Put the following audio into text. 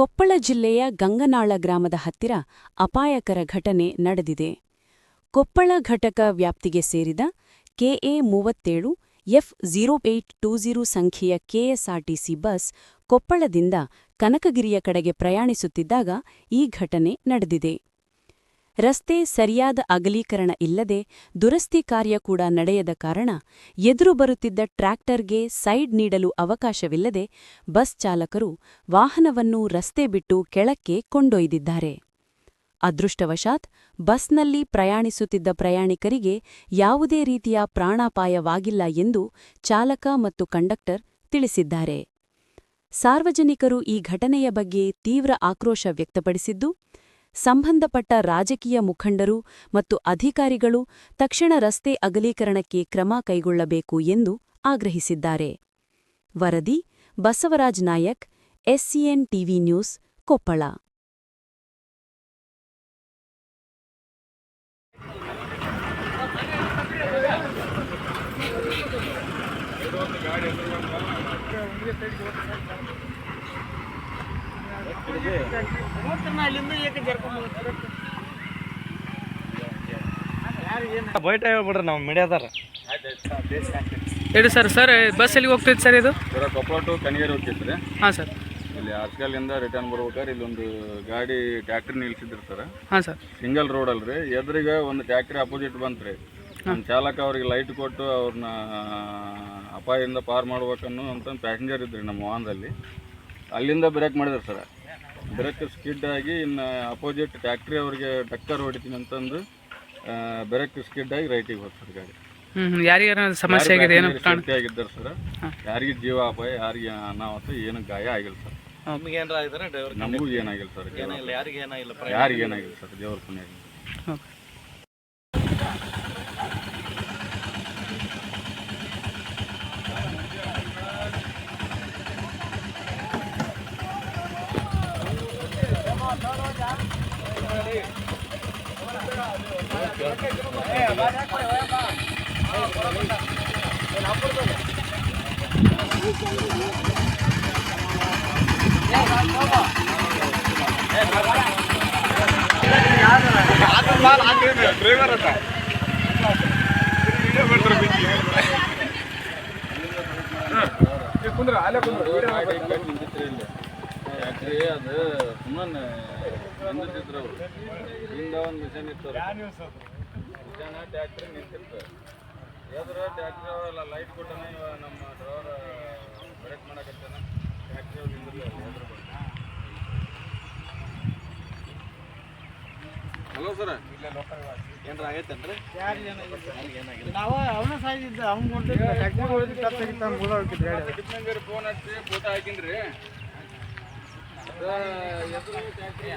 ಕೊಪ್ಪಳ ಜಿಲ್ಲೆಯ ಗಂಗನಾಳ ಗ್ರಾಮದ ಹತ್ತಿರ ಅಪಾಯಕರ ಘಟನೆ ನಡೆದಿದೆ. ಕೊಪ್ಪಳ ಘಟಕ ವ್ಯಾಪ್ತಿಗೆ ಸೇರಿದ ಕೆಎ ಮೂವತ್ತೇಳು, F zero eight two zero ಸಂಖ್ಯೆಯ ಕೆಎಸ್ಆರ್ಟಿಸಿ ಬಸ್ ಕೊಪ್ಪಳದಿಂದ ಕನಕಗಿರಿಯ ಕಡೆಗೆ ಪ್ರಯಾಣಿಸುತ್ತಿದ್ದಾಗ ಈ ಘಟನೆ ನಡೆದಿದೆ. ರಸ್ತೆ ಸರಿಯಾದ ಅಗಲೀಕರಣ ಇಲ್ಲದೆ ದುರಸ್ತಿ ಕಾರ್ಯ ಕೂಡ ನಡೆಯದ ಕಾರಣ ಎದುರು ಬರುತ್ತಿದ್ದ ಟ್ರ್ಯಾಕ್ಟರ್ಗೆ ಸೈಡ್ ನೀಡಲು ಅವಕಾಶವಿಲ್ಲದೆ ಬಸ್ ಚಾಲಕರು ವಾಹನವನ್ನು ರಸ್ತೆ ಬಿಟ್ಟು ಕೆಳಕ್ಕೆ ಕೊಂಡೊಯ್ದಿದ್ದಾರೆ. ಅದೃಷ್ಟವಶಾತ್ ಬಸ್ನಲ್ಲಿ ಪ್ರಯಾಣಿಸುತ್ತಿದ್ದ ಪ್ರಯಾಣಿಕರಿಗೆ ಯಾವುದೇ ರೀತಿಯ ಪ್ರಾಣಾಪಾಯವಾಗಿಲ್ಲ ಎಂದು ಚಾಲಕ ಮತ್ತು ಕಂಡಕ್ಟರ್ ತಿಳಿಸಿದ್ದಾರೆ. ಸಾರ್ವಜನಿಕರು ಈ ಘಟನೆಯ ಬಗ್ಗೆ ತೀವ್ರ ಆಕ್ರೋಶ ವ್ಯಕ್ತಪಡಿಸಿದ್ದು ಸಂಬಂಧಪಟ್ಟ ರಾಜಕೀಯ ಮುಖಂಡರು ಮತ್ತು ಅಧಿಕಾರಿಗಳು ತಕ್ಷಣ ರಸ್ತೆ ಅಗಲೀಕರಣಕ್ಕೆ ಕ್ರಮ ಕೈಗೊಳ್ಳಬೇಕು ಎಂದು ಆಗ್ರಹಿಸಿದ್ದಾರೆ. ವರದಿ, Basavaraj Nayak, SCN TV news, Koppal. Byte ಹೇಳ್ಬಿಡ್ರಿ ನಾವು ಮೀಡಿಯಾದಾರ ಹೇಳಿ ಸರ್ ಸರ್ ಬಸ್ ಎಲ್ಲಿಗೆ ಹೋಗ್ತೈತೆ ಸರ್ ಇದು? ಕೊಪ್ಪಳ ಟು ಕನಿಗೇರಿ ರೀ ಹಾಂ ಸರ್. ಇಲ್ಲಿ ಆರ್ಸ್ಕಲ್ಲಿಂದ ರಿಟರ್ನ್ ಬರ್ಬೇಕಾದ್ರೆ ಇಲ್ಲೊಂದು ಗಾಡಿ ಟ್ಯಾಕ್ಟ್ರಿ ನಿಲ್ಸಿದಿರ್ತಾರೆ ಸರ್. ಹಾಂ ಸರ್. ಸಿಂಗಲ್ ರೋಡ್ ಅಲ್ರಿ. ಎದುರಿಗೆ ಒಂದು ಟ್ಯಾಕ್ಟ್ರಿ ಅಪೋಸಿಟ್ ಬಂತ್ರಿ. ನಮ್ಮ ಚಾಲಕ ಅವ್ರಿಗೆ ಲೈಟ್ ಕೊಟ್ಟು ಅವ್ರನ್ನ ಅಪಾಯದಿಂದ ಪಾರ್ ಮಾಡ್ಬೇಕನ್ನೋ ಅಂತ ಪ್ಯಾಸೆಂಜರ್ ಇದ್ರಿ ನಮ್ಮ ವಾಹನದಲ್ಲಿ. ಅಲ್ಲಿಂದ ಬ್ರೇಕ್ ಮಾಡಿದ್ರು ಸರ್. ಬ್ರೇಕ್ ಸ್ಕಿಡ್ ಆಗಿ ಇನ್ನು ಅಪೋಸಿಟ್ ಟ್ಯಾಕ್ಟ್ರಿ ಅವ್ರಿಗೆ ಟಕ್ಕರ್ ಹೊಡಿತೀನಿ ಅಂತಂದು ಬ್ರೇಕ್ ಸ್ಕಿಡ್ ಆಗಿ ರೈಟಿಗೆ ಹೋಗ್ತಾರೆ ಗಾಡಿ. ಹ್ಞೂ ಯಾರಿಗಾರ ಸಮಸ್ಯೆ ಆಗಿದೆ ಏನು ಆಗಿದ್ದಾರೆ ಸರ್? ಯಾರಿಗೆ ಜೀವ ಅಪಾಯ ಯಾರಿಗೆ ಅನಾಹುತ ಏನು ಗಾಯ ಆಗಿಲ್ಲ ಸರ್. ನಮಗೆ ಏನಾರ ಆಗಿದ್ರೆ ಡ್ರೈವರ್ ನಮಗೂ ಏನಾಗಿಲ್ಲ ಸರ್ ಏನಾಗಿಲ್ಲ ಯಾರಿಗೆ ಏನಾಗಿಲ್ಲ ಯಾರಿಗೆ ಏನಾಗಿಲ್ಲ ಸರ್ ದೇವ್ರ ಪುಣ್ಯ ಯಾಕ್ರಿ ಅದು ಸುಮ್ಮನೆ ನಿಂದಿರ್ತಿದ್ರು ಅವರು. ಹಿಂದ ಒಂದು ಮಿಷನ್ ಇತ್ತು ಮಿಷನ್ ಟ್ಯಾಕ್ಟ್ರಿ ನಿಂತಿತ್ತು. ಎದ್ರ ಟ್ಯಾಕ್ಟ್ರಿ ಅವೆಲ್ಲ ಲೈಟ್ ಕೊಟ್ಟನ ಇವ ನಮ್ಮ ಡ್ರೈವರ್ ಬ್ರೇಕ್ ಮಾಡಕತ್ತಾನ. ಟ್ಯಾಕ್ಟ್ರಿ ಅವ್ರು ನಿಂದಿರ್ಲಿ ಎದ್ರ ಹಲೋ ಸರ್ ಏನಾರ ಆಗೈತೇನ್ರಿ? ನಾವು ಅವನ ಸಾಯಿದ್ದ ಅವ್ನು ಕಿತ್ನಂಗರಿ ಫೋನ್ ಹಚ್ಚಿ ಫೋಟೋ ಹಾಕಿನ್ರಿ. ಎದುರು ಟ್ಯಾಕ್ಟ್ರಿ